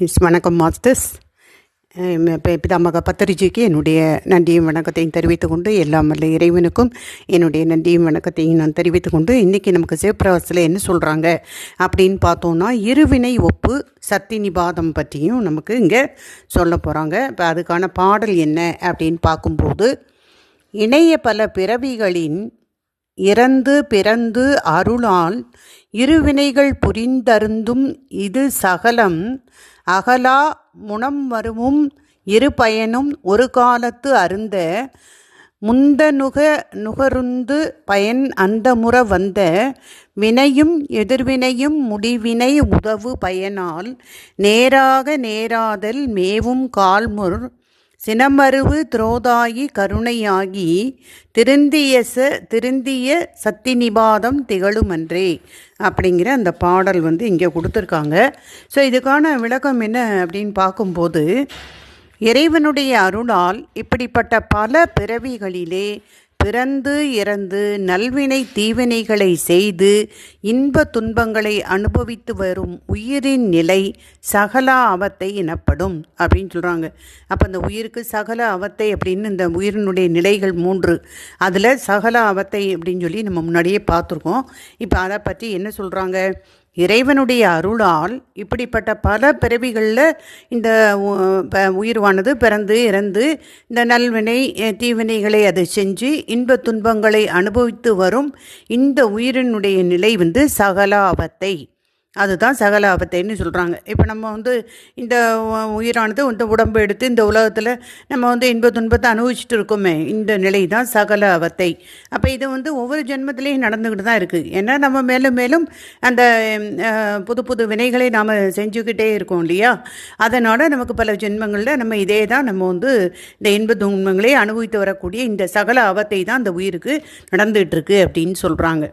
S வணக்கம் masters. இப்போ பிதாமக பத்திரிஜிக்கு என்னுடைய நன்றியும் வணக்கத்தையும் தெரிவித்து கொண்டு எல்லாம் வல்ல இறைவனுக்கும் என்னுடைய நன்றியும் வணக்கத்தையும் நான் தெரிவித்து கொண்டு இன்றைக்கி நமக்கு சிவப்பிரவாசத்தில் என்ன சொல்கிறாங்க அப்படின்னு பார்த்தோன்னா இருவினை ஒப்பு சக்தி நிபாதம் பற்றியும் நமக்கு இங்கே சொல்ல போகிறாங்க இப்போ அதுக்கான பாடல் என்ன அப்படின்னு பார்க்கும்போது இணைய பல பிறவிகளின் இறந்து பிறந்து அருளால் இருவினைகள் புரிந்தருந்தும் இது சகலம் அகலா முனம் வருமும் இரு பயனும் ஒரு காலத்து அருந்த முந்த நுக நுகருந்து பயன் அந்த முற வந்த வினையும் எதிர்வினையும் முடிவினை உதவு பயனால் நேராக நேராதல் மேவும் கால்முர் சினமருவு துரோதாயி கருணையாகி திருந்திய ச திருந்திய சக்தி நிபாதம் திகழுமன்றே அப்படிங்கிற அந்த பாடல் வந்து இங்கே கொடுத்துருக்காங்க. ஸோ இதுக்கான விளக்கம் என்ன அப்படின்னு பார்க்கும்போது இறைவனுடைய அருளால் இப்படிப்பட்ட பல பிறவிகளிலே பிறந்து இறந்து நல்வினை தீவினைகளை செய்து இன்ப துன்பங்களை அனுபவித்து வரும் உயிரின் நிலை சகல அவத்தை எனப்படும் அப்படின்னு சொல்கிறாங்க அப்போ அந்த உயிருக்கு சகல அவத்தை அப்படின்னு இந்த உயிரினுடைய நிலைகள் மூன்று. அதில் சகல அவத்தை அப்படின்னு சொல்லி நம்ம முன்னாடியே பார்த்துருக்கோம். இப்போ அதை பற்றி என்ன சொல்கிறாங்க இறைவனுடைய அருளால் இப்படிப்பட்ட பல பிறவிகளில் இந்த உயிர்வானது பிறந்து இறந்து இந்த நல்வினை தீவினைகளை அதை செஞ்சு இன்ப துன்பங்களை அனுபவித்து வரும் இந்த உயிரினுடைய நிலை வந்து சகலாபத்தை. அதுதான் சகல ஆபத்தைன்னு சொல்கிறாங்க இப்போ நம்ம வந்து இந்த உயிரானது இந்த உடம்பு எடுத்து இந்த உலகத்தில் நம்ம வந்து இன்ப துன்பத்தை அனுபவிச்சுட்டு இருக்கோமே இந்த நிலை தான் சகல அவத்தை அப்போ இது வந்து ஒவ்வொரு ஜென்மத்திலையும் நடந்துக்கிட்டு தான் இருக்குது ஏன்னா நம்ம மேலும் மேலும் அந்த புது புது வினைகளை நாம் செஞ்சுக்கிட்டே இருக்கோம் இல்லையா? அதனால் நமக்கு பல ஜென்மங்களில் நம்ம இதே தான் நம்ம வந்து இந்த இன்ப துன்பங்களை அனுபவித்து வரக்கூடிய இந்த சகல அவத்தை தான் அந்த உயிருக்கு நடந்துகிட்ருக்கு அப்படின்னு சொல்கிறாங்க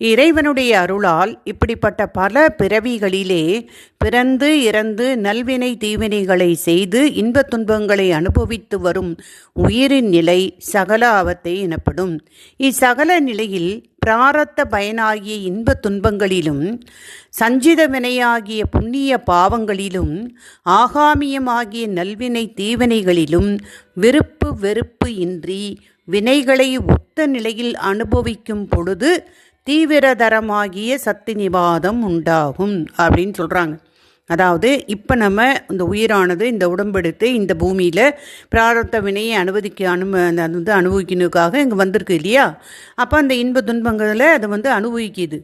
இறைவனுடைய அருளால் இப்படிப்பட்ட பல பிறவிகளிலே பிறந்து இறந்து நல்வினை தீவினைகளை செய்து இன்பத் துன்பங்களை அனுபவித்து வரும் உயிரின் நிலை சகல ஆபத்தை எனப்படும். இச்சகல நிலையில் பிராரத்த பயனாகிய இன்பத் துன்பங்களிலும் சஞ்சித வினையாகிய புண்ணிய பாவங்களிலும் ஆகாமியமாகிய நல்வினை தீவினைகளிலும் விருப்பு வெறுப்பு இன்றி வினைகளை ஒத்த நிலையில் அனுபவிக்கும் பொழுது தீவிரதரமாகிய சக்தி நிவாதம் உண்டாகும் அப்படின்னு சொல்கிறாங்க அதாவது இப்போ நம்ம இந்த உயிரானது இந்த உடம்பெடுத்து இந்த பூமியில் பிராரத்த வினையை அனுமதிக்க அனும அந்த வந்து அனுபவிக்கணுக்காக இங்கே வந்திருக்கு இல்லையா? அப்போ அந்த இன்ப துன்பங்களில் அதை வந்து அனுபவிக்குது.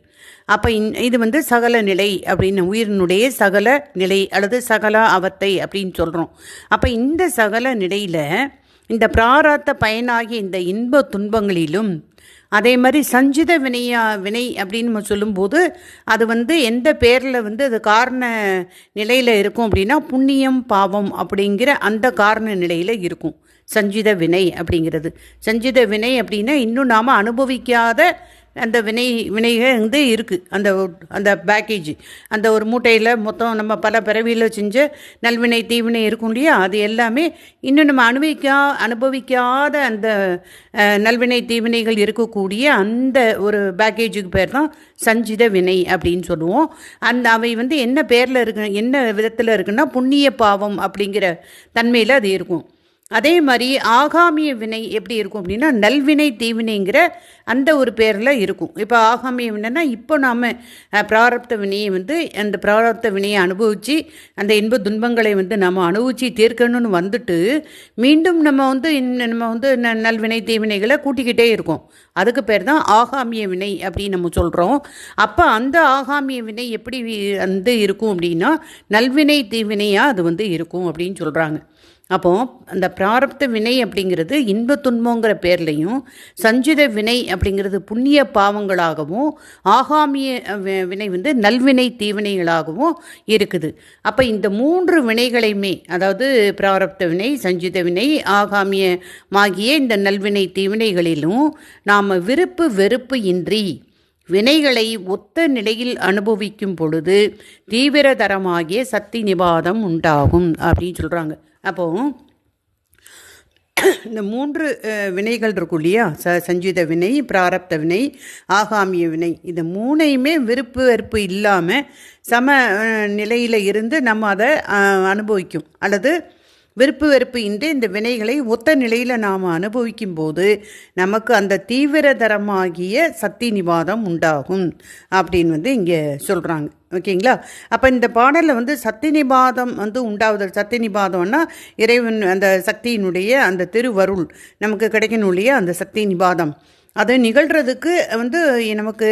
அப்போ இன் இது வந்து சகல நிலை அப்படின்னு உயிரினுடைய சகல நிலை அல்லது சகல அவத்தை அப்படின்னு சொல்கிறோம் அப்போ இந்த சகல நிலையில் இந்த பிராரத்த பயனாகிய இந்த இன்ப துன்பங்களிலும் அதே மாதிரி சஞ்சித வினையா வினை அப்படின்னு நம்ம சொல்லும்போது அது வந்து எந்த பேரில் வந்து அது காரண நிலையில் இருக்கும் அப்படின்னா புண்ணியம் பாவம் அப்படிங்கிற அந்த காரண நிலையில் இருக்கும். சஞ்சித வினை அப்படிங்கிறது. சஞ்சித வினை அப்படின்னா இன்னும் நாம் அனுபவிக்காத அந்த வினை வினைகள் வந்து இருக்குது அந்த அந்த பேக்கேஜ் அந்த ஒரு மூட்டையில் மொத்தம் நம்ம பல பிறவியில் செஞ்ச நல்வினை தீவினை இருக்கும் இல்லையா? அது எல்லாமே இன்னும் நம்ம அனுபவிக்கா அனுபவிக்காத அந்த நல்வினை தீவினைகள் இருக்கக்கூடிய அந்த ஒரு பேக்கேஜுக்கு பேர் தான் சஞ்சித வினை அப்படின்னு சொல்லுவோம். அந்த அவை வந்து என்ன பேரில் இருக்கு என்ன விதத்தில் இருக்குன்னா புண்ணிய பாவம் அப்படிங்கிற தன்மையில் அது இருக்கும். அதே மாதிரி ஆகாமிய வினை எப்படி இருக்கும் அப்படின்னா நல்வினை தீவினைங்கிற அந்த ஒரு பேரில் இருக்கும். இப்போ ஆகாமிய வினைனா இப்போ நாம் பிராரப்த வினையை வந்து அந்த பிராரப்த வினையை அனுபவித்து அந்த இன்ப துன்பங்களை வந்து நம்ம அனுபவித்து தீர்க்கணும்னு வந்துட்டு மீண்டும் நம்ம வந்து நம்ம வந்து நல்வினை தீவினைகளை கூட்டிக்கிட்டே இருக்கோம். அதுக்கு பேர் தான் ஆகாமிய வினை அப்படின்னு நம்ம சொல்கிறோம் அப்போ அந்த ஆகாமிய வினை எப்படி வந்து இருக்கும் அப்படின்னா நல்வினை தீவினையாக அது வந்து இருக்கும் அப்படின்னு சொல்கிறாங்க அப்போ அந்த பிராரப்த வினை அப்படிங்கிறது இன்ப துன்பங்கிற பேர்லையும் சஞ்சித வினை அப்படிங்கிறது புண்ணிய பாவங்களாகவும் ஆகாமிய வினை வந்து நல்வினை தீவினைகளாகவும் இருக்குது. அப்போ இந்த மூன்று வினைகளையுமே அதாவது பிராரப்த வினை சஞ்சித வினை ஆகாமியமாகிய இந்த நல்வினை தீவினைகளிலும் நாம் விருப்பு வெறுப்பு இன்றி வினைகளை ஒத்த நிலையில் அனுபவிக்கும் பொழுது தீவிரதரமாகிய சக்தி நிவாதம் உண்டாகும் அப்படின்னு சொல்கிறாங்க அப்போது இந்த மூன்று வினைகள் இருக்கும் இல்லையா? ச சஞ்சீத வினை பிராரப்த வினை ஆகாமிய வினை. இந்த மூணையுமே விருப்பு வெறுப்பு இல்லாமல் சம நிலையில் இருந்து நம்ம அதை அனுபவிக்கும். அல்லது விருப்பு வெறுப்பு இன்றி இந்த வினைகளை ஒத்த நிலையில் நாம் அனுபவிக்கும் போது நமக்கு அந்த தீவிரதரமாகிய சக்தி நிவாதம் உண்டாகும் அப்படின்னு வந்து இங்கே சொல்கிறாங்க ஓகேங்களா? அப்போ இந்த பாடலில் வந்து சக்தி நிபாதம் வந்து உண்டாவதல் சக்தி நிபாதம்னா இறைவன் அந்த சக்தியினுடைய அந்த திருவருள் நமக்கு கிடைக்கணும் இல்லையா? அந்த சக்தி நிபாதம் அது நிகழ்கிறதுக்கு வந்து நமக்கு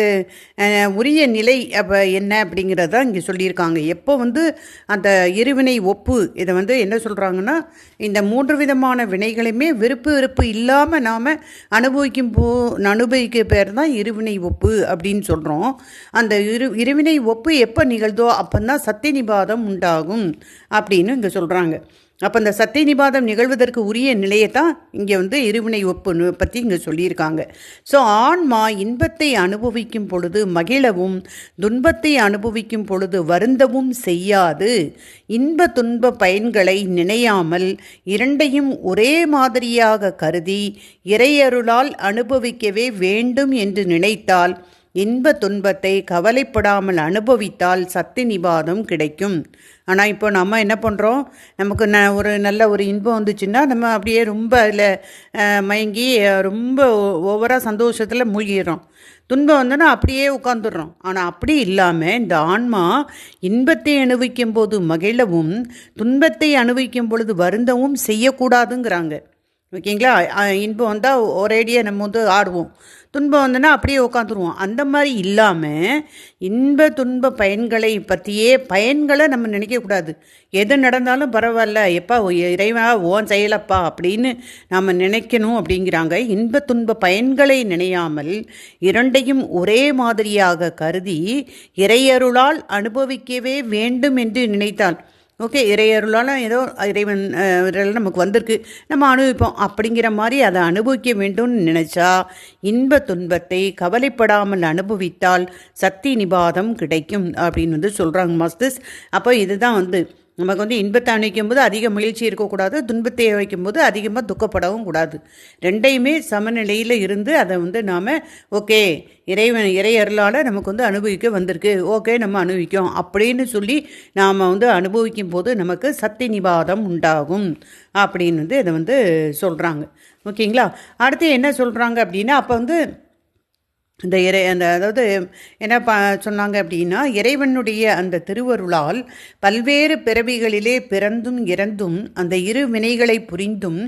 உரிய நிலை அப்போ என்ன அப்படிங்கிறத இங்கே சொல்லியிருக்காங்க. எப்போ வந்து அந்த இருவினை ஒப்பு இதை வந்து என்ன சொல்கிறாங்கன்னா இந்த மூன்று விதமான வினைகளையுமே விருப்பு வெறுப்பு இல்லாமல் நாம் அனுபவிக்கும் போ அனுபவிக்க பேர் தான் இருவினை ஒப்பு அப்படின்னு சொல்கிறோம் அந்த இரு இருவினை ஒப்பு எப்போ நிகழ்தோ அப்போ தான் சத்தியநிபாதம் உண்டாகும் அப்படின்னு இங்கே சொல்கிறாங்க அப்போ இந்த சத்தியநிபாதம் நிகழ்வதற்கு உரிய நிலையை தான் இங்கே வந்து இருவினை ஒப்பு பற்றி இங்கே சொல்லியிருக்காங்க. ஸோ ஆன்மா இன்பத்தை அனுபவிக்கும் பொழுது மகிழவும் துன்பத்தை அனுபவிக்கும் பொழுது வருந்தவும் செய்யாது. இன்ப துன்ப பயன்களை நினையாமல் இரண்டையும் ஒரே மாதிரியாக கருதி இறையருளால் அனுபவிக்கவே வேண்டும் என்று நினைத்தால் இன்ப துன்பத்தை கவலைப்படாமல் அனுபவித்தால் சக்தி நிபாதம் கிடைக்கும். ஆனால் இப்போ நம்ம என்ன பண்ணுறோம் நமக்கு ந ஒரு நல்ல ஒரு இன்பம் வந்துச்சுன்னா நம்ம அப்படியே ரொம்ப அதில் மயங்கி ரொம்ப ஓவராக சந்தோஷத்தில் மூழ்கிடுறோம். துன்பம் வந்தோன்னா அப்படியே உட்காந்துடுறோம் ஆனால் அப்படி இல்லாமல் இந்த ஆன்மா இன்பத்தை அனுபவிக்கும் போது மகிழவும் துன்பத்தை அனுபவிக்கும் பொழுது வருந்தவும் செய்யக்கூடாதுங்கிறாங்க. ஓகேங்களா? இன்பம் வந்தால் ஒரேடியாக நம்ம வந்து ஆடுவோம் துன்பம் வந்தோன்னா அப்படியே உட்காந்துருவோம் அந்த மாதிரி இல்லாமல் இன்ப துன்ப பயன்களை பற்றியே பயன்களை நம்ம நினைக்கக்கூடாது எது நடந்தாலும் பரவாயில்ல எப்பா இறைவா ஓன் செயலப்பா அப்படின்னு நாம் நினைக்கணும் அப்படிங்கிறாங்க. இன்ப துன்ப பயன்களை நினையாமல் இரண்டையும் ஒரே மாதிரியாக கருதி இறையருளால் அனுபவிக்கவே வேண்டும் என்று நினைத்தான் ஓகே இறையருளால் ஏதோ இறைவன் நமக்கு வந்திருக்கு. நம்ம அனுபவிப்போம். அப்படிங்கிற மாதிரி அதை அனுபவிக்க வேண்டும்னு நினச்சா இன்ப துன்பத்தை கவலைப்படாமல் அனுபவித்தால் சக்தி நிபாதம் கிடைக்கும் அப்படின்னு வந்து சொல்கிறாங்க மாஸ்டர்ஸ். அப்போ இதுதான் வந்து நமக்கு வந்து இன்பத்தை அணிக்கும் போது அதிக மகிழ்ச்சி இருக்கக்கூடாது துன்பத்தை வைக்கும்போது அதிகமாக துக்கப்படவும் கூடாது. ரெண்டையுமே சமநிலையில் இருந்து அதை வந்து நாம் ஓகே இறைவன் இறையருளால் நமக்கு வந்து அனுபவிக்க வந்திருக்கு. ஓகே நம்ம அனுபவிக்கும் அப்படின்னு சொல்லி நாம் வந்து அனுபவிக்கும் போது நமக்கு சக்தி நிவாதம் உண்டாகும் அப்படின்னு வந்து இதை வந்து சொல்கிறாங்க ஓகேங்களா? அடுத்து என்ன சொல்கிறாங்க அப்படின்னா அப்போ வந்து இந்த இறை அந்த அதாவது என்ன ப சொன்னாங்க அப்படின்னா இறைவனுடைய அந்த திருவருளால் பல்வேறு பிறவிகளிலே பிறந்தும் இறந்தும் அந்த இரு வினைகளை புரிந்தும்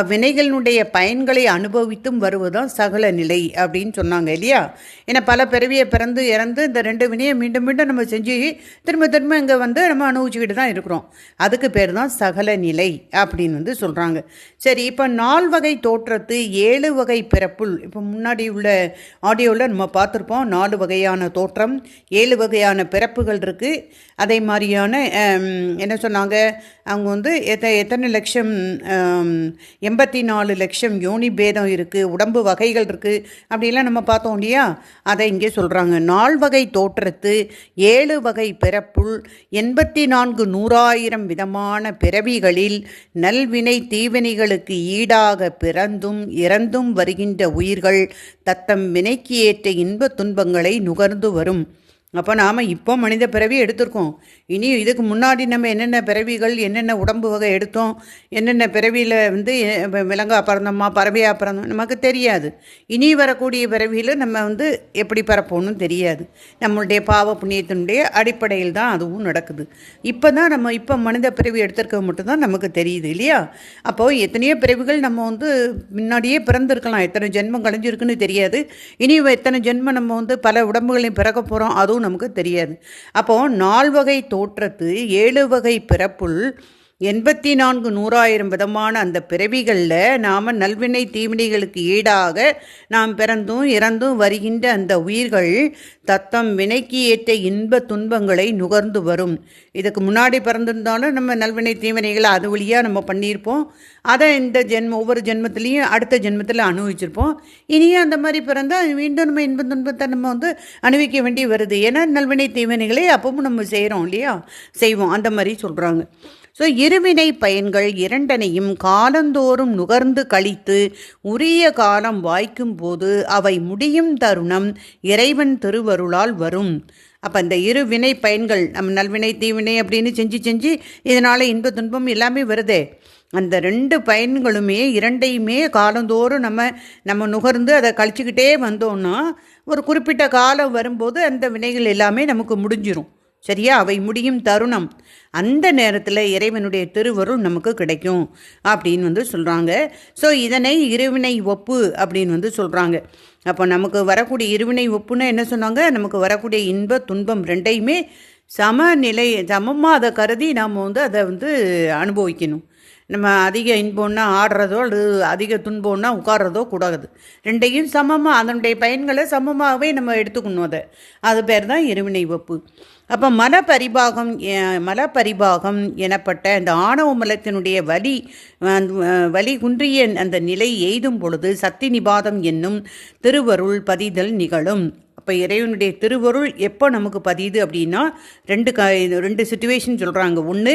அவ்வினைகளினுடைய பயன்களை அனுபவித்தும் வருவதுதான் சகல நிலை அப்படின்னு சொன்னாங்க இல்லையா? ஏன்னா பல பிறவியை பிறந்து இறந்து இந்த ரெண்டு வினையை மீண்டும் மீண்டும் நம்ம செஞ்சு திரும்ப திரும்ப இங்கே வந்து நம்ம அனுபவிச்சுக்கிட்டு தான் இருக்கிறோம். அதுக்கு பேர் தான் சகல நிலை அப்படின்னு வந்து சொல்கிறாங்க சரி இப்போ நால் வகை தோற்றத்து ஏழு வகை பிறப்புள் இப்போ முன்னாடி உள்ள ஆடியோவில் நம்ம பார்த்துருப்போம். நாலு வகையான தோற்றம் ஏழு வகையான பிறப்புகள் இருக்குது அதே மாதிரியான என்ன சொன்னாங்க? அவங்க வந்து எத்த எத்தனை லட்சம் எண்பத்தி நாலு லட்சம் யோனி பேதம் இருக்குது உடம்பு வகைகள் இருக்குது அப்படிலாம் நம்ம பார்த்தோம் இல்லையா? அதை இங்கே சொல்கிறாங்க நால் வகை தோற்றத்து ஏழு வகை பிறப்புள் எண்பத்தி நான்கு நூறாயிரம் விதமான பிறவிகளில் நல்வினை தீவினைகளுக்கு ஈடாக பிறந்தும் இறந்தும் வருகின்ற உயிர்கள் தத்தம் வினைக்கு ஏற்ற இன்ப துன்பங்களை நுகர்ந்து வரும். அப்போ நாம் இப்போ மனித பிறவி எடுத்திருக்கோம். இனி இதுக்கு முன்னாடி நம்ம என்னென்ன பிறவிகள் என்னென்ன உடம்பு வகை எடுத்தோம் என்னென்ன பிறவியில் வந்து விலங்கா பிறந்தோமா பறவையாக பிறந்தோம் நமக்கு தெரியாது. இனி வரக்கூடிய பிறவியில் நம்ம வந்து எப்படி பிறப்போம்னு தெரியாது. நம்மளுடைய பாவ புண்ணியத்தினுடைய அடிப்படையில் தான் அதுவும் நடக்குது. இப்போ தான் நம்ம இப்போ மனித பிறவி எடுத்திருக்க மட்டும்தான் நமக்கு தெரியுது இல்லையா? அப்போது எத்தனையோ பிறவிகள் நம்ம வந்து முன்னாடியே பிறந்திருக்கலாம். எத்தனை ஜென்மம் கழிஞ்சிருக்குன்னு தெரியாது. இனி எத்தனை ஜென்மம் நம்ம வந்து பல உடம்புகளையும் பிறக்க போகிறோம் அதுவும் நமக்கு தெரியாது. அப்போது நால் வகை தோற்றத்து ஏழு வகை பிறப்புள் எண்பத்தி நான்கு நூறாயிரம் விதமான அந்த பிறவிகளில் நாம் நல்வினை தீவினைகளுக்கு ஈடாக நாம் பிறந்தும் இறந்தும் வருகின்ற அந்த உயிர்கள் தத்தம் வினைக்கு ஏற்ற இன்ப துன்பங்களை நுகர்ந்து வரும். இதுக்கு முன்னாடி பிறந்திருந்தாலும் நம்ம நல்வினை தீவினைகளை அது வழியாக நம்ம பண்ணியிருப்போம். அதை இந்த ஜென்ம ஒவ்வொரு ஜென்மத்துலேயும் அடுத்த ஜென்மத்தில் அனுபவிச்சிருப்போம். இனியும் அந்த மாதிரி பிறந்தால் மீண்டும் நம்ம இன்ப துன்பத்தை நம்ம வந்து அனுபவிக்க வேண்டி வருது. ஏன்னா நல்வினை தீவினைகளை அப்பவும் நம்ம செய்கிறோம் இல்லையா? செய்வோம். அந்த மாதிரி சொல்கிறாங்க ஸோ இருவினை பயன்கள் இரண்டனையும் காலந்தோறும் நுகர்ந்து கழித்து உரிய காலம் வாய்க்கும் போது அவை முடியும் தருணம் இறைவன் திருவருளால் வரும். அப்போ இந்த இரு வினை பயன்கள் நம்ம நல்வினை தீவினை அப்படின்னு செஞ்சு செஞ்சு இதனால் இன்ப துன்பம் எல்லாமே வருதே. அந்த ரெண்டு பயன்களுமே இரண்டையுமே காலந்தோறும் நம்ம நம்ம நுகர்ந்து அதை கழிச்சுக்கிட்டே வந்தோம்னா ஒரு குறிப்பிட்ட காலம் வரும்போது அந்த வினைகள் எல்லாமே நமக்கு முடிஞ்சிரும். சரியா? அவை முடியும் தருணம். அந்த நேரத்தில் இறைவனுடைய திருவருள் நமக்கு கிடைக்கும் அப்படின்னு வந்து சொல்கிறாங்க ஸோ இதனை இருவினை ஒப்பு அப்படின்னு வந்து சொல்கிறாங்க அப்போ நமக்கு வரக்கூடிய இருவினை ஒப்புன்னா என்ன சொன்னாங்க? நமக்கு வரக்கூடிய இன்ப துன்பம் ரெண்டையுமே சமநிலை சமமாக அதை கருதி நாம் வந்து அதை வந்து அனுபவிக்கணும். நம்ம அதிக இன்பம்னா ஆடுறதோ அல்லது அதிக துன்பம்னா உட்கார்றதோ கூடாது. ரெண்டையும் சமமாக அதனுடைய பயன்களை சமமாகவே நம்ம எடுத்துக்கணும் அதை. அது பேர் தான் இருவினை வப்பு. அப்போ மல பரிபாகம் மல பரிபாகம் எனப்பட்ட இந்த ஆணவ மலத்தினுடைய வலி வலி குன்றிய அந்த நிலை எய்தும் பொழுது சக்தி நிபாதம் என்னும் திருவருள் பதிதல் நிகழும். அப்போ இறைவனுடைய திருவருள் எப்போ நமக்கு பதியுது அப்படின்னா ரெண்டு க ரெண்டு சுச்சுவேஷன் சொல்கிறாங்க ஒன்று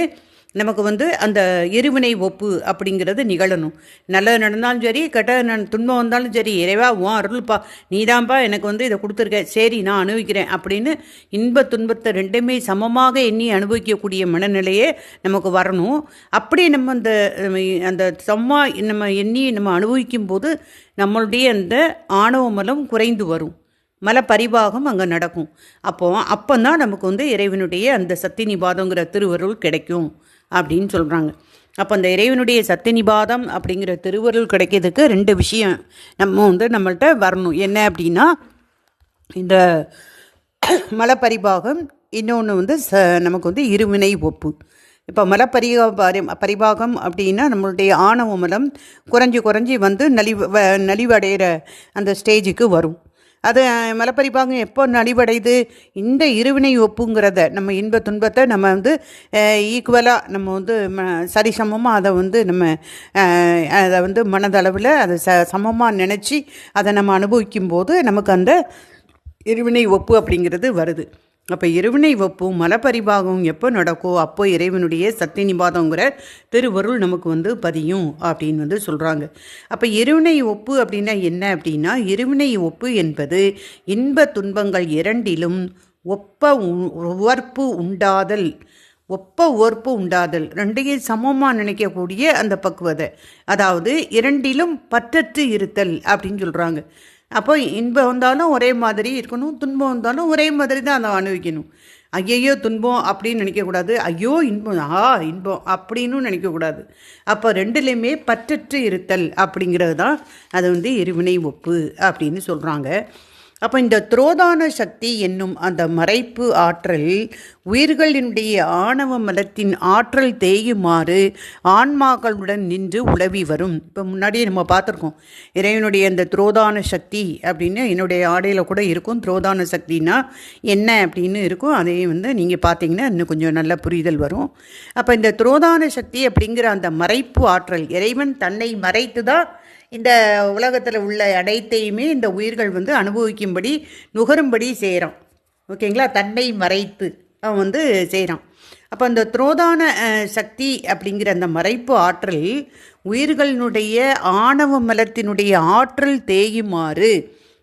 நமக்கு வந்து அந்த எரிவினை ஒப்பு அப்படிங்கிறது நிகழணும். நல்லது நடந்தாலும் சரி கெட்ட துன்பம் வந்தாலும் சரி இறைவா உன் அருள்ப்பா நீதான்ப்பா எனக்கு வந்து இதை கொடுத்துருக்க. சரி நான் அனுபவிக்கிறேன் அப்படின்னு இன்ப துன்பத்தை ரெண்டுமே சமமாக எண்ணி அனுபவிக்கக்கூடிய மனநிலையே நமக்கு வரணும். அப்படி நம்ம அந்த அந்த சம்மா நம்ம எண்ணி நம்ம அனுபவிக்கும் போது நம்மளுடைய அந்த ஆணவ மலம் குறைந்து வரும். மல பரிபாகம் அங்கே நடக்கும். அப்போ அப்போ தான் நமக்கு வந்து இறைவனுடைய அந்த சக்தி நிபாதங்கிற திருவருள் கிடைக்கும். அப்படின்னு சொல்கிறாங்க அப்போ அந்த இறைவனுடைய சத்தியநிபாதம் அப்படிங்கிற திருவருள் கிடைக்கிறதுக்கு ரெண்டு விஷயம் நம்ம வந்து நம்மள்கிட்ட வரணும். என்ன அப்படின்னா இந்த மலப்பரிபாகம் இன்னொன்று வந்து ச நமக்கு வந்து இருவினை ஒப்பு. இப்போ மலப்பரிகா பரி பரிபாகம் அப்படின்னா நம்மளுடைய ஆணவ மலம் குறைஞ்சி குறைஞ்சி வந்து நலிவு நலிவடைகிற அந்த ஸ்டேஜுக்கு வரும். அது மலப்பரிபாகம் எப்போ நலிவடையுது இந்த இருவினை ஒப்புங்கிறத நம்ம இன்ப துன்பத்தை நம்ம வந்து ஈக்குவலாக நம்ம வந்து சரிசமமாக அதை வந்து நம்ம அதை வந்து மனதளவில் அதை ச சமமாக நினச்சி அதை நம்ம அனுபவிக்கும் போது நமக்கு அந்த இருவினை ஒப்பு அப்படிங்கிறது வருது. அப்போ இருவினை வப்பும் மலப்பரிபாகம் எப்போ நடக்கோ அப்போ இறைவனுடைய சக்தி நிபாதங்கிற திருவருள் நமக்கு வந்து பதியும் அப்படின்னு வந்து சொல்கிறாங்க அப்போ இருவினை ஒப்பு அப்படின்னா என்ன அப்படின்னா இருவினை ஒப்பு என்பது இன்ப துன்பங்கள் இரண்டிலும் ஒப்ப உவர்ப்பு உண்டாதல் ஒப்ப ஓர்ப்பு உண்டாதல் ரெண்டையும் சமமாக நினைக்கக்கூடிய அந்த பக்குவதை. அதாவது இரண்டிலும் பற்றற்று இருத்தல் அப்படின்னு சொல்கிறாங்க அப்போ இன்பம் வந்தாலும் ஒரே மாதிரி இருக்கணும் துன்பம் வந்தாலும் ஒரே மாதிரி தான் அதை அனுபவிக்கணும். ஐயையோ துன்பம் அப்படின்னு நினைக்கக்கூடாது. ஐயோ இன்பம் ஆ இன்பம் அப்படின்னு நினைக்கக்கூடாது. அப்போ ரெண்டுலேயுமே பற்றற்று இருத்தல் அப்படிங்கிறது தான் அது வந்து இருவினை ஒப்பு அப்படின்னு சொல்கிறாங்க அப்போ இந்த துரோதான சக்தி என்னும் அந்த மறைப்பு ஆற்றல் உயிர்களினுடைய ஆணவ மதத்தின் ஆற்றல் தேயுமாறு ஆன்மாக்களுடன் நின்று உழவி வரும். இப்போ முன்னாடியே நம்ம பார்த்துருக்கோம். இறைவனுடைய அந்த துரோதான சக்தி அப்படின்னு என்னுடைய ஆடையில் கூட இருக்கும். துரோதான சக்தினா என்ன அப்படின்னு இருக்கும். அதையும் வந்து நீங்கள் பார்த்தீங்கன்னா இன்னும் கொஞ்சம் நல்ல புரிதல் வரும். அப்போ இந்த துரோதான சக்தி அப்படிங்கிற அந்த மறைப்பு ஆற்றல் இறைவன் தன்னை மறைத்து தான் இந்த உலகத்தில் உள்ள அனைத்தையுமே இந்த உயிர்கள் வந்து அனுபவிக்கும்படி நுகரும்படி செய்கிறான் ஓகேங்களா? தன்னை மறைத்து அவன் வந்து செய்கிறான் அப்போ அந்த துரோதான சக்தி அப்படிங்கிற அந்த மறைப்பு ஆற்றல் உயிர்களினுடைய ஆணவ மலத்தினுடைய ஆற்றல் தேயுமாறு.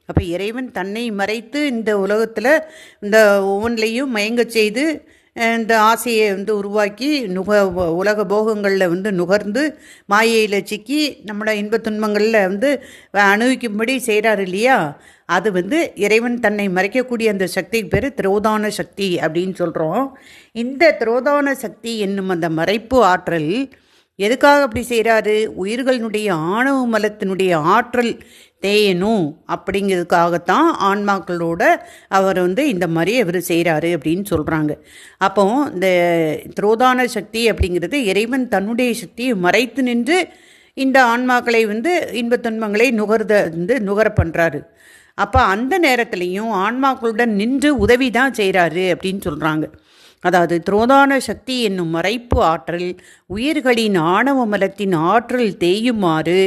அப்போ இறைவன் தன்னை மறைத்து இந்த உலகத்தில் இந்த ஒவ்வொன்றிலையும் மயங்கச் செய்து இந்த ஆசையை வந்து உருவாக்கி நுக உலக போகங்களில் வந்து நுகர்ந்து மாயையில் சிக்கி நம்மளோட இன்பத் துன்பங்களில் வந்து அனுபவிக்கும்படி செய்கிறார் இல்லையா? அது வந்து இறைவன் தன்னை மறைக்கக்கூடிய அந்த சக்திக்கு பேர் திரோதான சக்தி அப்படின்னு சொல்கிறோம் இந்த திரோதான சக்தி என்னும் அந்த மறைப்பு ஆற்றல் எதுக்காக அப்படி செய்கிறாரு? உயிர்களினுடைய ஆணவ மலத்தினுடைய ஆற்றல் தேயணும் அப்படிங்கிறதுக்காகத்தான் ஆன்மாக்களோட அவர் வந்து இந்த மாதிரி அவர் செய்கிறாரு அப்படின்னு சொல்கிறாங்க அப்போ இந்த துரோதான சக்தி அப்படிங்கிறது இறைவன் தன்னுடைய சக்தியை மறைத்து நின்று இந்த ஆன்மாக்களை வந்து இன்பத்துன்பங்களை நுகர்த வந்து நுகர பண்ணுறாரு அப்போ அந்த நேரத்துலையும் ஆன்மாக்களுடன் நின்று உதவி தான் செய்கிறாரு அப்படின்னு சொல்கிறாங்க அதாவது துரோதான சக்தி என்னும் மறைப்பு ஆற்றல் உயிர்களின் ஆணவ மலத்தின் ஆற்றல் தேயுமாறு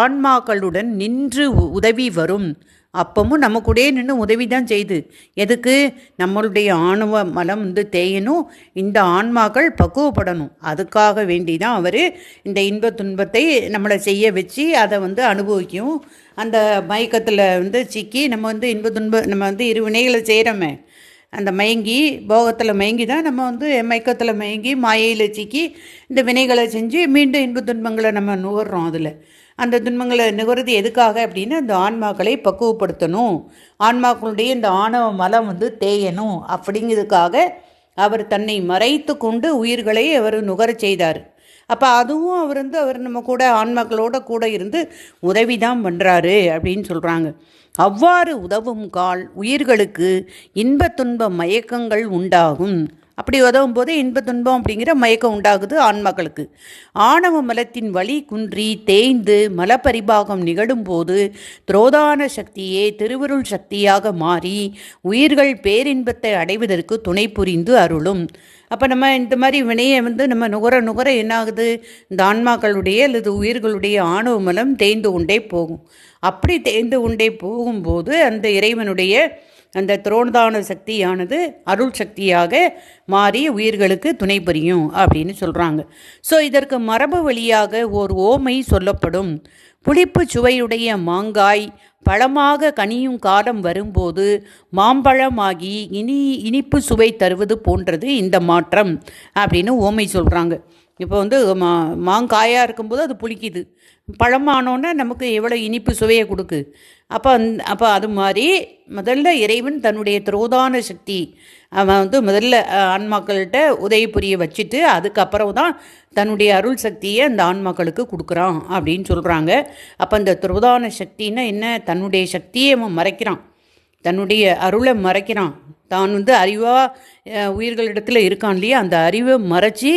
ஆன்மாக்களுடன் நின்று உதவி வரும். அப்பவும் நம்ம கூட நின்று உதவி தான் செய்து. எதுக்கு? நம்மளுடைய ஆணவ மலம் வந்து தேயணும். இந்த ஆன்மாக்கள் பக்குவப்படணும். அதுக்காக வேண்டி தான் அவர் இந்த இன்ப துன்பத்தை நம்மளை செய்ய வச்சு அதை வந்து அனுபவிக்கும். அந்த மயக்கத்தில் வந்து சிக்கி நம்ம வந்து இன்ப துன்ப நம்ம வந்து இரு வினைகளை செய்கிறோமே அந்த மயங்கி போகத்தில் மயங்கி தான் நம்ம வந்து மயக்கத்தில் மயங்கி மாயையில் சிக்கி இந்த வினைகளை செஞ்சு மீண்டும் இன்ப துன்பங்களை நம்ம நுகர்றோம் அதில். அந்த துன்பங்களை நுகர்றது எதுக்காக அப்படின்னா இந்த ஆன்மாக்களை பக்குவப்படுத்தணும். ஆன்மாக்களுடைய இந்த ஆணவ மலம் வந்து தேயணும் அப்படிங்கிறதுக்காக அவர் தன்னை மறைத்து கொண்டு உயிர்களை அவர் நுகரச் செய்தார். அப்போ அதுவும் அவர் வந்து அவர் நம்ம கூட ஆன்மாக்களோட கூட இருந்து உதவி தான் பண்ணுறாரு அப்படின்னு சொல்கிறாங்க அவ்வாறு உதவும் கால் உயிர்களுக்கு இன்ப துன்ப மயக்கங்கள் உண்டாகும். அப்படி உதவும் போது இன்ப துன்பம் அப்படிங்கிற மயக்கம் உண்டாகுது ஆன்மாக்களுக்கு. ஆணவ மலத்தின் வழி குன்றி தேய்ந்து மலப்பரிபாகம் நிகழும் போது துரோதான சக்தியே திருவருள் சக்தியாக மாறி உயிர்கள் பேரின்பத்தை அடைவதற்கு துணை புரிந்து அருளும். அப்போ நம்ம இந்த மாதிரி வினையை வந்து நம்ம நுகர நுகர என்னாகுது? இந்த ஆன்மாக்களுடைய அல்லது உயிர்களுடைய ஆணவ மலம் தேய்ந்து கொண்டே போகும். அப்படி தேய்ந்து கொண்டே போகும்போது அந்த இறைவனுடைய அந்த துரோணதான சக்தியானது அருள் சக்தியாக மாறி உயிர்களுக்கு துணை புரியும் அப்படின்னு சொல்கிறாங்க ஸோ இதற்கு மரபு வழியாக ஓர் ஓமை சொல்லப்படும். புளிப்பு சுவையுடைய மாங்காய் பழமாக கனியும் காலம் வரும்போது மாம்பழமாகி இனி இனிப்பு சுவை தருவது போன்றது இந்த மாற்றம் அப்படின்னு ஓமை சொல்கிறாங்க இப்போ வந்து மா மாங்காயாக இருக்கும்போது அது புளிக்குது. பழமானோன்னே நமக்கு எவ்வளோ இனிப்பு சுவையை கொடுக்கு. அப்போ அந் அப்போ அது மாதிரி முதல்ல இறைவன் தன்னுடைய திரோதான சக்தி அவன் வந்து முதல்ல ஆன்மாக்கள்கிட்ட உதவி புரிய வச்சுட்டு அதுக்கப்புறம் தான் தன்னுடைய அருள் சக்தியை அந்த ஆன்மாக்களுக்கு கொடுக்குறான் அப்படின்னு சொல்கிறாங்க அப்போ அந்த திரோதான சக்தின்னா என்ன? தன்னுடைய சக்தியை அவன் மறைக்கிறான். தன்னுடைய அருளை மறைக்கிறான். தான் வந்து அறிவாக உயிர்களிடத்தில் இருக்கான் இல்லையா? அந்த அறிவை மறைச்சி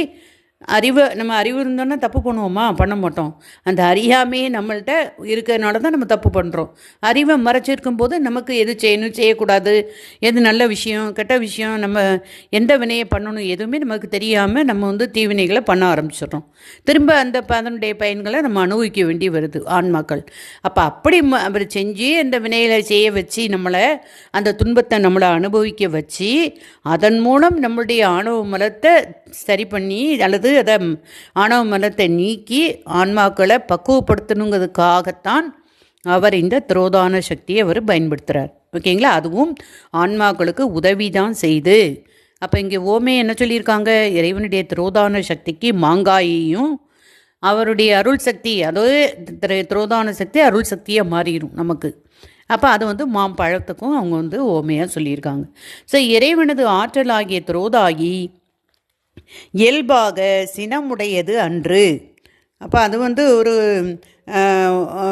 அறிவை நம்ம அறிவு இருந்தோன்னா தப்பு பண்ணுவோமா? பண்ண மாட்டோம். அந்த அறியாமையே நம்மள்கிட்ட இருக்கிறனால தான் நம்ம தப்பு பண்ணுறோம் அறிவை மறைச்சிருக்கும் போது நமக்கு எது செய்யணும்? செய்யக்கூடாது. எது நல்ல விஷயம் கெட்ட விஷயம் நம்ம எந்த வினையை பண்ணணும்? எதுவுமே நமக்கு தெரியாமல் நம்ம வந்து தீவினைகளை பண்ண ஆரம்பிச்சிடுறோம். திரும்ப அந்த அதனுடைய பயன்களை நம்ம அனுபவிக்க வேண்டி வருது ஆன்மாக்கள். அப்போ அப்படி அவர் செஞ்சு அந்த வினைகளை செய்ய வச்சு நம்மளை அந்த துன்பத்தை நம்மளை அனுபவிக்க வச்சு அதன் மூலம் நம்மளுடைய ஆணவ மலத்தை சரி பண்ணி அல்லது அதை ஆணவ மனத்தை நீக்கி ஆன்மாக்களை பக்குவப்படுத்தணுங்கிறதுக்காகத்தான் அவர் இந்த துரோதான சக்தியை அவர் பயன்படுத்துகிறார் ஓகேங்களா? அதுவும் ஆன்மாக்களுக்கு உதவி தான் செய்து. அப்போ இங்கே ஓமே என்ன சொல்லியிருக்காங்க? இறைவனுடைய துரோதான சக்திக்கு மாங்காயையும் அவருடைய அருள் சக்தி அதாவது திரு- துரோதான சக்தி அருள் சக்தியாக மாறிடும் நமக்கு. அப்போ அது வந்து மாம்பழத்துக்கும் அவங்க வந்து ஓமையாக சொல்லியிருக்காங்க. ஸோ இறைவனது ஆற்றலாகிய துரோதாகி இயல்பாக சினமுடையது அன்று. அப்போ அது வந்து ஒரு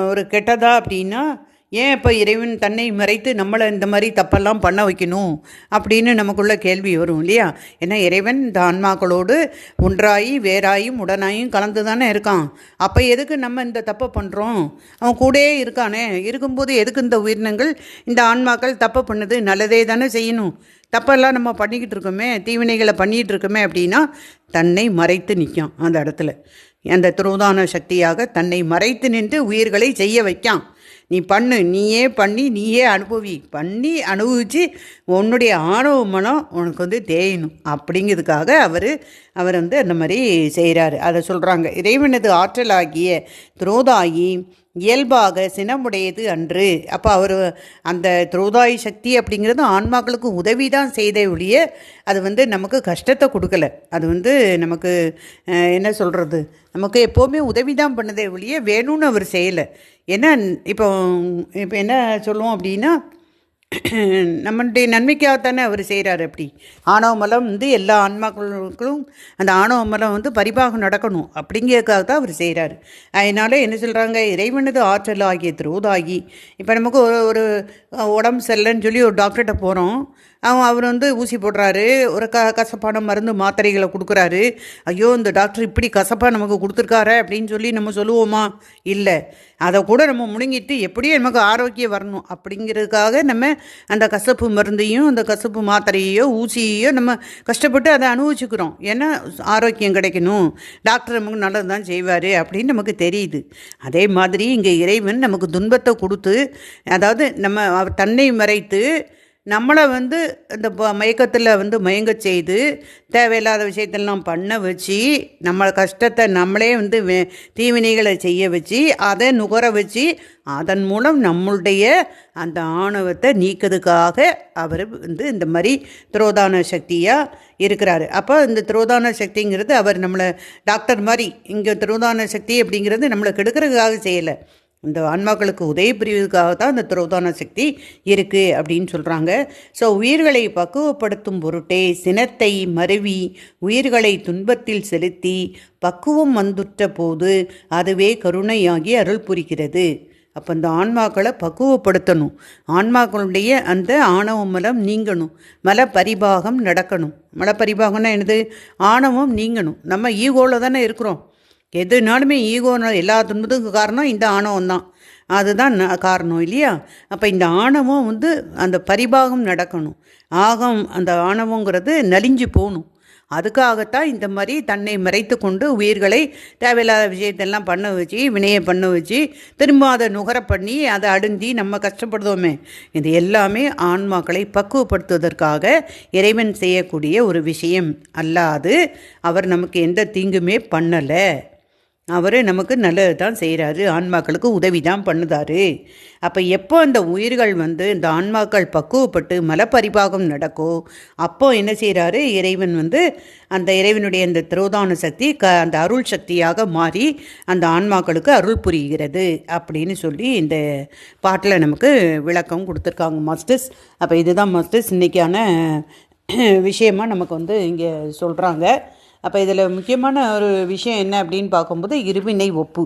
ஒரு கெட்டதா அப்படின்னா ஏன் இப்போ இறைவன் தன்னை மறைத்து நம்மளை இந்த மாதிரி தப்பெல்லாம் பண்ண வைக்கணும் அப்படின்னு நமக்குள்ள கேள்வி வரும் இல்லையா? ஏன்னா இறைவன் இந்த ஆன்மாக்களோடு ஒன்றாயி வேறாயும் உடனாயும் கலந்து தானே இருக்கான். அப்போ எதுக்கு நம்ம இந்த தப்பை பண்ணுறோம் அவன் கூடயே இருக்கானே. இருக்கும்போது எதுக்கு இந்த உயிரினங்கள் இந்த ஆன்மாக்கள் தப்பை பண்ணுது? நல்லதே தானே செய்யணும். தப்பெல்லாம் நம்ம பண்ணிக்கிட்டு இருக்கோமே தீவினைகளை பண்ணிகிட்டு இருக்கோமே அப்படின்னா தன்னை மறைத்து நிற்கும் அந்த இடத்துல. அந்த துரோதான சக்தியாக தன்னை மறைத்து நின்று உயிர்களை செய்ய வைக்கான். நீ பண்ணு நீயே பண்ணி நீயே அனுபவி. பண்ணி அனுபவித்து உன்னுடைய ஆணவ மனம் உனக்கு வந்து தேயணும். அப்படிங்கிறதுக்காக அவர் அவர் வந்து அந்த மாதிரி செய்கிறாரு அதை சொல்கிறாங்க இறைவனது ஆற்றலாகிய துரோதாயி இயல்பாக சினமுடையது அன்று. அப்போ அவர் அந்த துரோதாயி சக்தி அப்படிங்கிறது ஆன்மாக்களுக்கு உதவி தான் செய்தே ஒழிய அது வந்து நமக்கு கஷ்டத்தை கொடுக்கல. அது வந்து நமக்கு என்ன சொல்கிறது நமக்கு எப்போவுமே உதவி தான் பண்ணதே ஒழிய வேணும்னு அவர் செய்யலை. ஏன்னா இப்போ இப்போ என்ன சொல்லுவோம் அப்படின்னா நம்மளுடைய நன்மைக்காகத்தானே அவர் செய்கிறாரு அப்படி. ஆணவ மலம் வந்து எல்லா ஆன்மாக்களுக்கும் அந்த ஆணவ மலம் வந்து பரிபாகம் நடக்கணும் அப்படிங்கிறதுக்காக தான் அவர் செய்கிறாரு அதனால் என்ன சொல்கிறாங்க இறைவனது ஆற்றல் ஆகிய திரோதாகி இப்போ நமக்கு ஒரு ஒரு உடம்பு சரியில்லைன்னு சொல்லி ஒரு டாக்டர்கிட்ட போகிறோம் அவன் அவர் வந்து ஊசி போடுறாரு. ஒரு க கசப்பான மருந்து மாத்திரைகளை கொடுக்குறாரு. ஐயோ இந்த டாக்டர் இப்படி கசப்பாக நமக்கு கொடுத்துருக்காரு அப்படின்னு சொல்லி நம்ம சொல்லுவோமா? இல்லை. அதை கூட நம்ம முழுங்கிட்டு எப்படியும் நமக்கு ஆரோக்கியம் வரணும். அப்படிங்கிறதுக்காக நம்ம அந்த கசப்பு மருந்தையும் அந்த கசப்பு மாத்திரையோ ஊசியையோ நம்ம கஷ்டப்பட்டு அதை அனுபவிச்சுக்கிறோம். ஏன்னா ஆரோக்கியம் கிடைக்கணும். டாக்டர் நமக்கு நல்லது தான் செய்வார் அப்படின்னு நமக்கு தெரியுது. அதே மாதிரி இங்கே இறைவன் நமக்கு துன்பத்தை கொடுத்து அதாவது நம்ம தன்னை மறைத்து நம்மளை வந்து இந்த மயக்கத்தில் வந்து மயங்க செய்து தேவையில்லாத விஷயத்தெல்லாம் பண்ண வச்சு நம்ம கஷ்டத்தை நம்மளே வந்து வே- தீவினைகளை செய்ய வச்சு அதை நுகர வச்சு அதன் மூலம் நம்மளுடைய அந்த ஆணவத்தை நீக்கிறதுக்காக அவர் வந்து இந்த மாதிரி துரோதான சக்தியாக இருக்கிறாரு. அப்போ இந்த துரோதான சக்திங்கிறது அவர் நம்மளை டாக்டர் மாதிரி இங்கே துரோதான சக்தி அப்படிங்கிறது நம்மளை கெடுக்கிறதுக்காக செய்யலை. இந்த ஆன்மாக்களுக்கு உதவி புரிவதற்காக தான் இந்த துரோதான சக்தி இருக்குது அப்படின்னு சொல்கிறாங்க ஸோ உயிர்களை பக்குவப்படுத்தும் பொருட்டே சினத்தை மருவி உயிர்களை துன்பத்தில் செலுத்தி பக்குவம் வந்துற்ற போது அதுவே கருணையாகி அருள் புரிகிறது. அப்போ இந்த ஆன்மாக்களை பக்குவப்படுத்தணும். ஆன்மாக்களுடைய அந்த ஆணவ மலம் நீங்கணும். மல பரிபாகம் நடக்கணும். மல பரிபாகம்னா என்னது? ஆணவம் நீங்கணும். நம்ம ஈகோவில் தானே இருக்கிறோம். எதுனாலுமே ஈகோ எல்லா துன்பத்துக்கும் காரணம் இந்த ஆணவம் தான். அதுதான் காரணம் இல்லையா? அப்போ இந்த ஆணவம் வந்து அந்த பரிபாகம் நடக்கணும். ஆகம் அந்த ஆணவங்கிறது நலிஞ்சு போகணும் அதுக்காகத்தான் இந்த மாதிரி தன்னை மறைத்து கொண்டு உயிர்களை தேவையில்லாத விஷயத்தெல்லாம் பண்ண வச்சு வினையை பண்ண வச்சு திரும்ப அதை நுகர பண்ணி அதை அடுந்தி நம்ம கஷ்டப்படுதோமே. இது எல்லாமே ஆன்மாக்களை பக்குவப்படுத்துவதற்காக இறைவன் செய்யக்கூடிய ஒரு விஷயம். அல்லாது அவர் நமக்கு எந்த தீங்குமே பண்ணலை. அவர் நமக்கு நல்லது தான் செய்கிறாரு ஆன்மாக்களுக்கு உதவி தான் பண்ணுதாரு. அப்போ எப்போ அந்த உயிர்கள் வந்து இந்த ஆன்மாக்கள் பக்குவப்பட்டு மலப்பரிபாகம் நடக்கும் அப்போ என்ன செய்கிறாரு இறைவன் வந்து அந்த இறைவனுடைய அந்த திரோதான சக்தி க அந்த அருள் சக்தியாக மாறி அந்த ஆன்மாக்களுக்கு அருள் புரிகிறது அப்படின்னு சொல்லி இந்த பாட்டில் நமக்கு விளக்கம் கொடுத்துருக்காங்க மாஸ்டர்ஸ். அப்போ இதுதான் மாஸ்டர்ஸ். இன்றைக்கான விஷயமா நமக்கு வந்து இங்கே சொல்கிறாங்க அப்போ இதில் முக்கியமான ஒரு விஷயம் என்ன அப்படின்னு பார்க்கும்போது இருவினை ஒப்பு.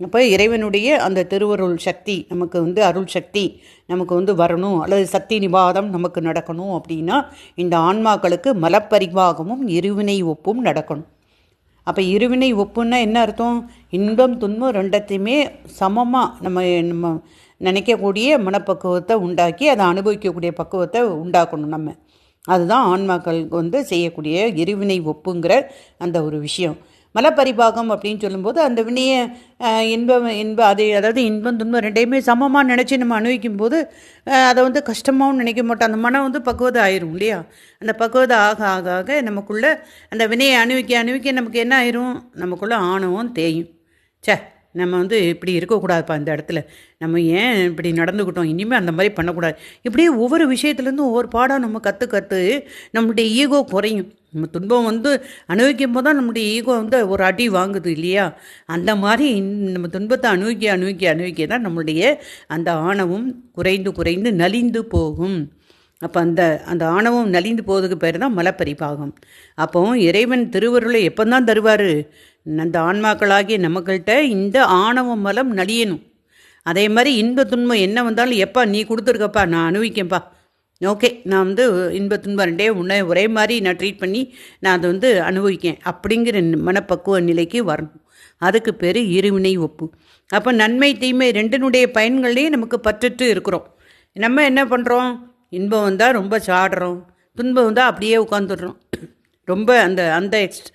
அப்போ இறைவனுடைய அந்த திருவருள் சக்தி நமக்கு வந்து அருள் சக்தி நமக்கு வந்து வரணும் அல்லது சக்தி நிவாதம் நமக்கு நடக்கணும் அப்படின்னா இந்த ஆன்மாக்களுக்கு மலப்பரிவாகமும் இருவினை ஒப்பும் நடக்கணும். அப்போ இருவினை ஒப்புன்னா என்ன அர்த்தம்? இன்பம் துன்பம் ரெண்டத்தையுமே சமமாக நம்ம நம்ம நினைக்கக்கூடிய மனப்பக்குவத்தை உண்டாக்கி அதை அனுபவிக்கக்கூடிய பக்குவத்தை உண்டாக்கணும் நம்ம. அதுதான் ஆன்மாக்களுக்கு வந்து செய்யக்கூடிய இருவினை ஒப்புங்கிற அந்த ஒரு விஷயம். மலப்பரிபாகம் அப்படின்னு சொல்லும்போது அந்த வினையை இன்பம் இன்ப அது அதாவது இன்பம் துன்பம் ரெண்டையுமே சமமாக நினச்சி நம்ம அனுபவிக்கும் போது அதை வந்து கஷ்டமாகவும் நினைக்க மாட்டோம். அந்த மனம் வந்து பக்குவதை ஆயிரும் இல்லையா? அந்த பக்குவதை ஆக ஆக ஆக நமக்குள்ளே அந்த வினையை அணுவிக்க அணுவிக்க நமக்கு என்ன ஆயிரும்? நமக்குள்ளே ஆணவம் தேயும். ச்சே நம்ம வந்து இப்படி இருக்கக்கூடாதுப்பா இந்த இடத்துல. நம்ம ஏன் இப்படி நடந்துக்கிட்டோம் இனிமேல் அந்த மாதிரி பண்ணக்கூடாது. இப்படியே ஒவ்வொரு விஷயத்துலேருந்தும் ஒவ்வொரு பாடம் நம்ம கற்று கற்று நம்மளுடைய ஈகோ குறையும். நம்ம துன்பம் வந்து அனுபவிக்கும் போது தான் நம்முடைய ஈகோ வந்து ஒரு அடி வாங்குது இல்லையா? அந்த மாதிரி நம்ம துன்பத்தை அணுகி அனுபவிக்க அனுபவிக்க தான் நம்மளுடைய அந்த ஆணவம் குறைந்து குறைந்து நலிந்து போகும். அப்போ அந்த அந்த ஆணவம் நலிந்து போவதுக்கு பேர் தான் மலப்பரிபாகம். அப்போ இறைவன் திருவருளை எப்போ தான் தருவார்? அந்த ஆன்மாக்களாகிய நம்மக்கிட்ட இந்த ஆணவ மலம் நலியணும். அதே மாதிரி இன்ப துன்பம் என்ன வந்தாலும் எப்பா நீ கொடுத்துருக்கப்பா நான் அனுபவிக்கேன்ப்பா. ஓகே நான் வந்து இன்ப துன்பம் ரெண்டே உன்னை ஒரே மாதிரி நான் ட்ரீட் பண்ணி நான் அதை வந்து அனுபவிக்கேன். அப்படிங்கிற மனப்பக்குவ நிலைக்கு வரணும். அதுக்கு பேர் இருவினை ஒப்பு. அப்போ நன்மை தீமை ரெண்டினுடைய பயன்கள்லேயே நமக்கு பற்றுட்டு இருக்கிறோம். நம்ம என்ன பண்ணுறோம் இன்பம் வந்தால் ரொம்ப சாடுறோம். துன்பம் வந்தால் அப்படியே உட்காந்துடுறோம் ரொம்ப அந்த அந்த எக்ஸ்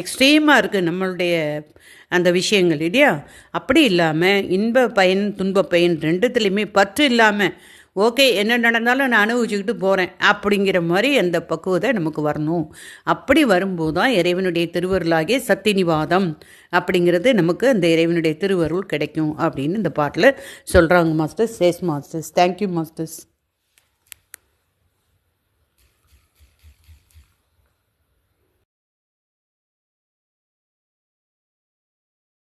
எக்ஸ்ட்ரீமாக இருக்குது நம்மளுடைய அந்த விஷயங்கள் இல்லையா? அப்படி இல்லாமல் இன்ப பயன் துன்ப பயன் ரெண்டுத்துலேயுமே பற்று இல்லாமல் ஓகே என்ன நடந்தாலும் நான் அனுபவிச்சுக்கிட்டு போகிறேன் அப்படிங்கிற மாதிரி அந்த பக்குவத்தை நமக்கு வரணும். அப்படி வரும்போது தான் இறைவனுடைய திருவருளாகிய சத்தினிவாதம் அப்படிங்கிறது நமக்கு அந்த இறைவனுடைய திருவருள் கிடைக்கும் அப்படின்னு இந்த பாட்டில் சொல்கிறாங்க masters chase masters. Thank you masters.